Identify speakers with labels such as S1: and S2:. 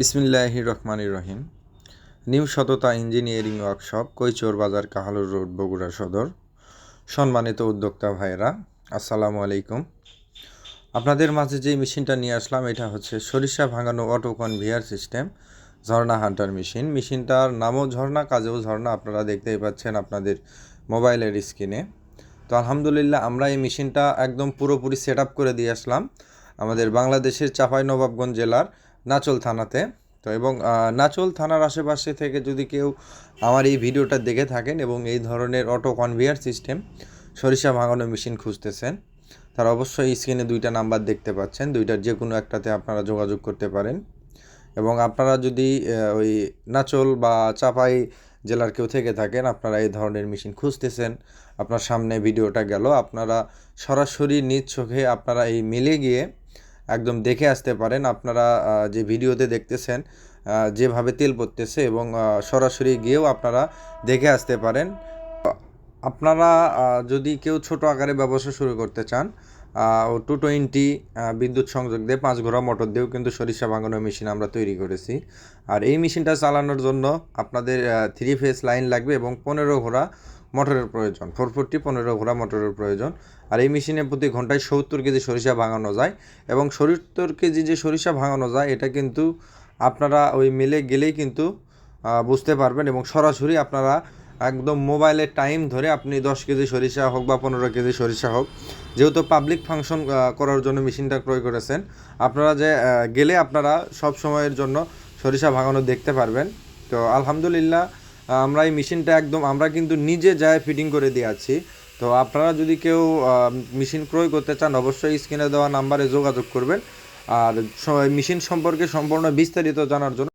S1: বিসমিল্লাহ রহমান রহিম। New Satata engineering workshop, Koichor Bazar কাহালুর road, Bogura সদর। সম্মানিত উদ্যোক্তা ভাইরা আসসালামু আলাইকুম। আপনাদের মাঝে যে মেশিনটা নিয়ে আসলাম, এটা হচ্ছে সরিষা ভাঙানো auto conveyor system, Jharna hunter machine. মেশিনটার নামও ঝর্ণা, কাজেও ঝর্ণা, আপনারা দেখতেই পাচ্ছেন আপনাদের মোবাইলের স্ক্রিনে। তো আলহামদুলিল্লাহ, আমরা এই মেশিনটা একদম পুরোপুরি সেট করে দিয়ে আসলাম। আমাদের বাংলাদেশের চাপাই নবাবগঞ্জ জেলার নাচল থানাতে। তো এবং নাচল থানার আশেপাশে থেকে যদি কেউ আমার এই ভিডিওটা দেখে থাকেন এবং এই ধরনের অটো কনভেয়ার সিস্টেম সরিষা ভাঙানো মেশিন খুঁজতেছেন, তারা অবশ্যই স্ক্রিনে দুইটা নাম্বার দেখতে পাচ্ছেন। দুইটার যে কোনো একটাতে আপনারা যোগাযোগ করতে পারেন। এবং আপনারা যদি ওই নাচল বা চাপাই জেলার কেউ থেকে থাকেন, আপনারা এই ধরনের মেশিন খুঁজতেছেন, আপনার সামনে ভিডিওটা গেল, আপনারা সরাসরি নিজ চোখে আপনারা এই মিলে গিয়ে একদম দেখে আসতে পারেন। আপনারা যে ভিডিওতে দেখতেছেন যেভাবে তেল পড়তেছে এবং সরাসরি গিয়েও আপনারা দেখে আসতে পারেন। আপনারা যদি কেউ ছোট আকারে ব্যবসা শুরু করতে চান ও টু টোয়েন্টি বিদ্যুৎ সংযোগ দিয়ে পাঁচ ঘোড়া মোটর দিয়েও কিন্তু সরিষা ভাঙানোর মেশিন আমরা তৈরি করেছি। আর এই মেশিনটা চালানোর জন্য আপনাদের থ্রি ফেস লাইন লাগবে এবং পনেরো ঘোড়া মোটরের প্রয়োজন ফোর ফোরটি পনেরো ঘোড়া মোটরের প্রয়োজন। আর এই মেশিনে প্রতি ঘন্টায় সত্তর কেজি সরিষা ভাঙানো যায় এবং সত্তর কেজি যে সরিষা ভাঙানো যায়, এটা কিন্তু আপনারা ওই মিলে গেলেই কিন্তু বুঝতে পারবেন এবং সরাসরি আপনারা একদম মোবাইলের টাইম ধরে আপনি দশ কেজি সরিষা হোক বা পনেরো কেজি সরিষা হোক, যেহেতু পাবলিক ফাংশন করার জন্য মেশিনটা ক্রয় করেছেন, আপনারা যে গেলে আপনারা সব সময়ের জন্য সরিষা ভাঙানো দেখতে পারবেন। তো আলহামদুলিল্লাহ আমরা এই মেশিনটা একদম, আমরা কিন্তু নিজে যায় ফিটিং করে দিয়ে আছি। তো আপনারা যদি কেউ মেশিন ক্রয় করতে চান, অবশ্যই স্ক্রিনে দেওয়া নাম্বারে যোগাযোগ করবেন। আর মেশিন সম্পর্কে সম্পূর্ণ বিস্তারিত জানার জন্য